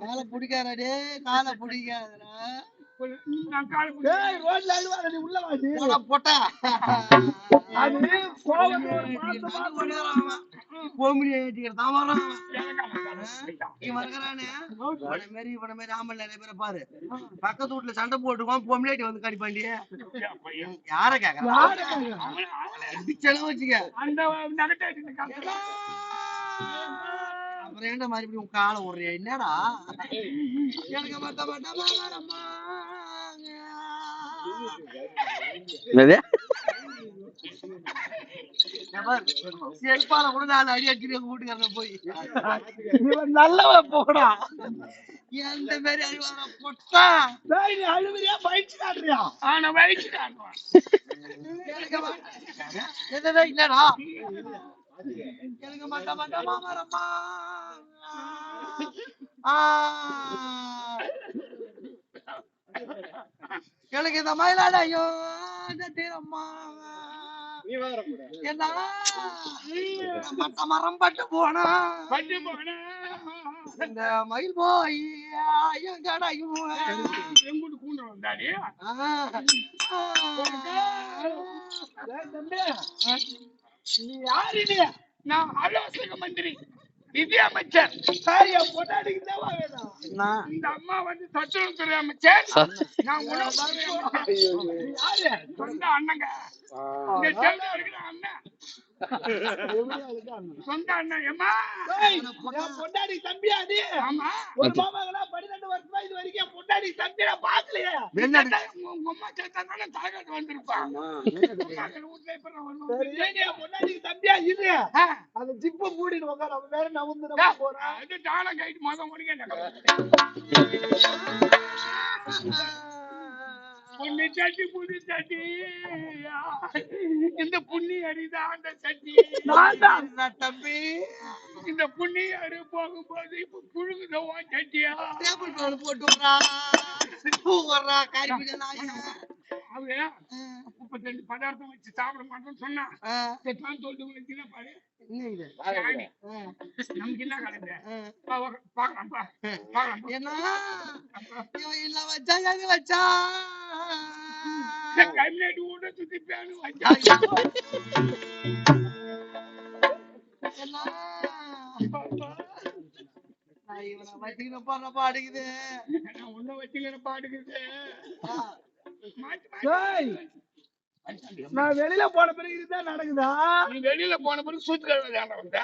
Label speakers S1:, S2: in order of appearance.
S1: காலை பிடிக்காதடா காலை பிடிக்காதடா.
S2: நான் கால்
S1: பேரை பாரு. பக்கத்து வீட்டுல சண்டை போட்டுக்குவான் பொம்பளையாட்டி வந்து கடிப்பாண்டி யார கேக்குறான்
S3: யாரு கேக்குறா?
S2: அவன் அவன்
S1: அடிச்சளவு வச்சுக்க அப்புறம் ஏன்டா மறுபடியும் உன் காலை விடுறியா என்னடா? எனக்கு மட்ட. செருப்பால கூட நாலு அடி அடிச்சு எங்க வீட்டுக்காரன போய்.
S3: இவன் நல்லவன் போடா.
S1: எந்த மாதிரி அறிவான பொட்டா.
S3: நீ அழுவுறியா? பயிற்சி காட்டுறியா?
S2: ஆனா வயிற்று காட்டுவான்.
S1: எனக்கு மட்ட- என்னடா? இல்லடா எனக்கு மட்ட மட்டமா வரம்மா ஆ. எனக்கு இந்த மயிலாடையோ தீரம்மா. மரம் பட்டு போனா.
S2: பட்டு போன.
S1: இந்த மயில் போய் கடையும்
S2: எங்குட்டு கூண்டு வந்தாடி.
S3: நீ யாரு
S2: நான் ஆலோசக மந்திரி நிதி அமைச்சர்
S3: சாரி என் பொண்டாட்டிக்கு தேவா வேணும்.
S2: இந்த அம்மா வந்து அமைச்சர் நான் உணவுத்துறை அமைச்சர்
S3: நீ யாரு?
S2: சொந்த அண்ணங்க? சொந்த அண்ணன்
S3: என் பொண்டாட்டி தம்பியா
S2: ஆமா.
S3: ஒரு பொண்டாட்டி தம்பியா பாக்கலையே?
S2: உங்க உங்க அம்மா சேர்த்தா தானே தாய்காட்டு வந்திருப்பான்
S3: நீ தம்பியா இது அந்த ஜிப்ப மூடிட்டு உட்கார அவன் வேற நவுந்து போறான்.
S2: தானா கைட்டு மொதல் முடிக்க பொண்ணு சட்டி புது சட்டி. இந்த புண்ணி அடிதான் அந்த சட்டி.
S1: தம்பி?
S2: இந்த புண்ணி அடி போகும்போது இப்ப புழுகுதவா சட்டியா?
S1: டேபிள் போட்டு நாய்
S2: அவங்க முப்பத்தஞ்சு பதார்த்தம் வச்சு சாப்பிட மாட்டோம்னு சொன்னா செட்டான் சொல்லிட்டு வச்சுன்னா பாரு? நமக்கு என்ன கலந்து? பாக்கலாம்ப்பா பாக்கலாம்
S1: வச்சா எங்க வச்சா?
S2: கண்ணாடி சுத்தி பேனு வச்சா.
S1: பாடுக்குது
S2: வச்சுக்கிற
S3: நான் வெளியில போன பிறகு இதுதான் நடக்குதா?
S2: நீ வெளியில போன பிறகு சூத்து கழுவ வந்தா.